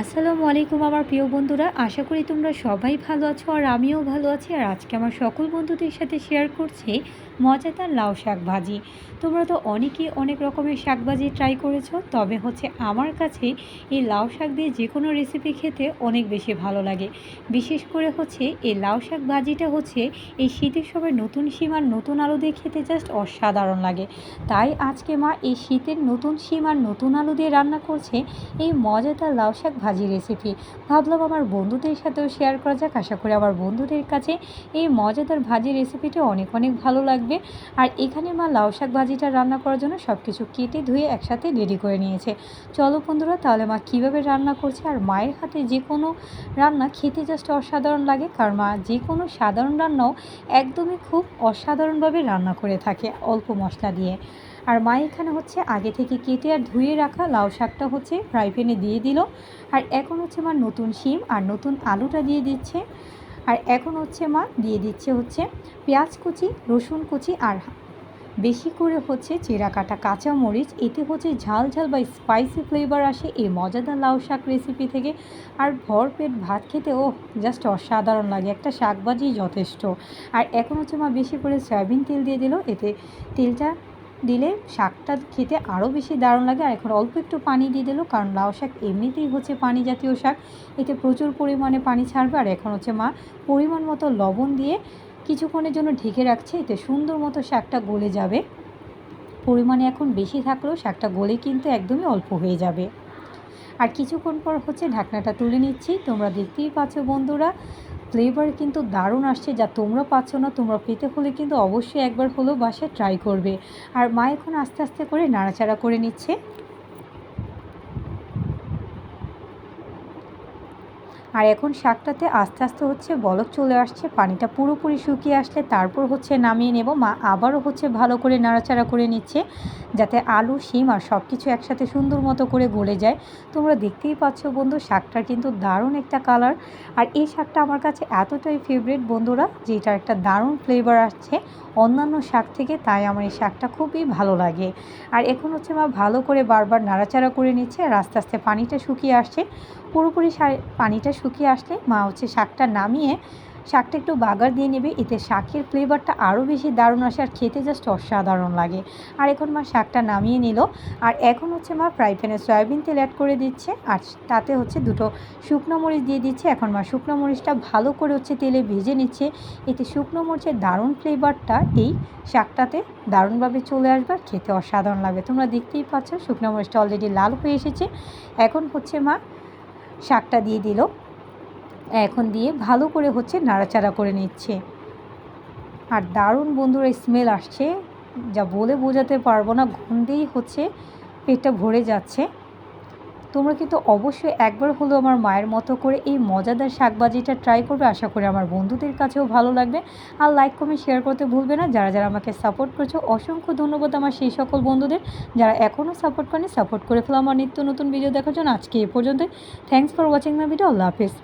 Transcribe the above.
আসসালামু আলাইকুম আমার প্রিয় বন্ধুরা, আশা করি তোমরা সবাই ভালো আছো আর আমিও ভালো আছি। আর আজকে আমার সকল বন্ধুদের সাথে শেয়ার করছি মজাদার লাউ শাক ভাজি। তোমরা তো অনেকেই অনেক রকমের শাক ভাজি ট্রাই করেছ, তবে হচ্ছে আমার কাছে এই লাউ শাক দিয়ে যে কোনো রেসিপি খেতে অনেক বেশি ভালো লাগে। বিশেষ করে হচ্ছে এই লাউ শাক ভাজিটা হচ্ছে এই শীতের সময় নতুন সীমার নতুন আলু দিয়ে খেতে জাস্ট অসাধারণ লাগে। তাই আজকে মা এই শীতের নতুন সীমার নতুন আলু দিয়ে রান্না করছে এই মজাদার লাউ শাক ভাজি রেসিপি ভাবলাম আমার বন্ধুদের সাথেও শেয়ার করা যাক। আশা করি আমার বন্ধুদের কাছে এই মজাদার ভাজি রেসিপিটি অনেক অনেক ভালো লাগবে। আর এখানে মা লাউ শাক ভাজিটা রান্না করার জন্য সব কিছু কেটে ধুয়ে একসাথে রেডি করে নিয়েছে। চলো বন্ধুরা, তাহলে মা কীভাবে রান্না করছে আর মায়ের হাতে যে কোনো রান্না খেতে জাস্ট অসাধারণ লাগে। কারণ মা যে কোনো সাধারণ রান্নাও একদমই খুব অসাধারণভাবে রান্না করে থাকে অল্প মশলা দিয়ে। আর মা এখানে হচ্ছে আগে থেকে কেটে আর ধুয়ে রাখা লাউ শাকটা হচ্ছে ফ্রাই প্যানে দিয়ে দিল। আর এখন হচ্ছে মা নতুন শিম আর নতুন আলুটা দিয়ে দিচ্ছে। আর এখন হচ্ছে মা দিয়ে দিচ্ছে হচ্ছে পেঁয়াজ কুচি, রসুন কুচি আর বেশি করে হচ্ছে চেরা কাটা কাঁচা মরিচ এতে হচ্ছে ঝাল ঝাল বা স্পাইসি ফ্লেভার আসে এই মজাদার লাউ শাক রেসিপি থেকে। আর ভর পেট ভাত খেতে ও জাস্ট অসাধারণ লাগে। একটা শাকবাজি যথেষ্ট। আর এখন হচ্ছে মা বেশি করে সয়াবিন তেল দিয়ে দিল। এতে তেলটা দিলে শাকটা খেতে আরও বেশি দারুণ লাগে। আর এখন অল্প একটু পানি দিয়ে দিল, কারণ লাউ শাক এমনিতেই হচ্ছে পানি জাতীয় শাক। এতে প্রচুর পরিমাণে পানি ছাড়বে। আর এখন হচ্ছে মা পরিমাণ মতো লবণ দিয়ে কিছুক্ষণের জন্য ঢেকে রাখছে, এতে সুন্দর মতো শাকটা গলে যাবে। পরিমাণে এখন বেশি থাকলেও শাকটা গলে কিন্তু একদমই অল্প হয়ে যাবে। আর কিছুক্ষণ পর হচ্ছে ঢাকনাটা তুলে নিচ্ছি। তোমরা দেখতেই পাচ্ছ বন্ধুরা ফ্লেভার কিন্তু দারুণ আসছে যা তোমরা পাচ্ছ না, তোমরা পেতে হলে কিন্তু অবশ্যই একবার হলেও বাসায় ট্রাই করবে। আর মা এখন আস্তে আস্তে করে নাড়াচাড়া করে নিচ্ছে। আর এখন শাকটাতে আস্তে আস্তে হচ্ছে বলক চলে আসছে, পানিটা পুরোপুরি শুকিয়ে আসলে তারপর হচ্ছে নামিয়ে নেব। মা আবারও হচ্ছে ভালো করে নাড়াচাড়া করে নিচ্ছে যাতে আলু, শিম আর সব কিছু একসাথে সুন্দর মতো করে গলে যায়। তোমরা দেখতেই পাচ্ছ বন্ধু, শাকটার কিন্তু দারুণ একটা কালার আর এই শাকটা আমার কাছে এতটাই ফেভারিট বন্ধুরা, যে এটার একটা দারুণ ফ্লেভার আসছে অন্যান্য শাক থেকে, তাই আমার এই শাকটা খুবই ভালো লাগে। আর এখন হচ্ছে মা ভালো করে বারবার নাড়াচাড়া করে নিচ্ছে আর আস্তে আস্তে পানিটা শুকিয়ে আসছে। পুরোপুরি পানিটা শুকিয়ে আসলে মা হচ্ছে শাকটা নামিয়ে শাকটা একটু বাগার দিয়ে নেবে। এতে শাকের ফ্লেভারটা আরও বেশি দারুণ আসে আর খেতে জাস্ট অসাধারণ লাগে। আর এখন মা শাকটা নামিয়ে নিল। আর এখন হচ্ছে মা ফ্রাই প্যানে সয়াবিন তেল অ্যাড করে দিচ্ছে। আর তাতে হচ্ছে দুটো শুকনো মরিচ দিয়ে দিচ্ছে। এখন মা শুকনো মরিচটা ভালো করে হচ্ছে তেলে ভেজে নিচ্ছে। এতে শুকনো মরিচের দারুণ ফ্লেভারটা এই শাকটাতে দারুণভাবে চলে আসবে আর খেতে অসাধারণ লাগবে। তোমরা দেখতেই পাচ্ছ শুকনো মরিচটা অলরেডি লাল হয়ে এসেছে। এখন হচ্ছে মা শাকটা দিয়ে দিল। এখন দিয়ে ভালো করে হচ্ছে নাড়াচাড়া করে নিচ্ছে। আর দারুণ বন্ধুরা স্মেল আসছে। যা বলে বোঝাতে পারব না গন্ধেই হচ্ছে পেটটা ভরে যাচ্ছে। তোমরা কিন্তু অবশ্যই একবার হলেও আমার মায়ের মতো করে এই মজাদার শাকবাজিটা ট্রাই করবে। আশা করি আমার বন্ধুদের কাছেও ভালো লাগবে। আর লাইক কমেন্ট শেয়ার করতে ভুলবে না। যারা যারা আমাকে সাপোর্ট করছ, অসংখ্য ধন্যবাদ আমার সেই সকল বন্ধুদের। যারা এখনও সাপোর্ট করেনি সাপোর্ট করে ফেলো। আমার নিত্য নতুন ভিডিও দেখার জন্য আজকে এ পর্যন্ত thanks for watching my video Allah Hafiz.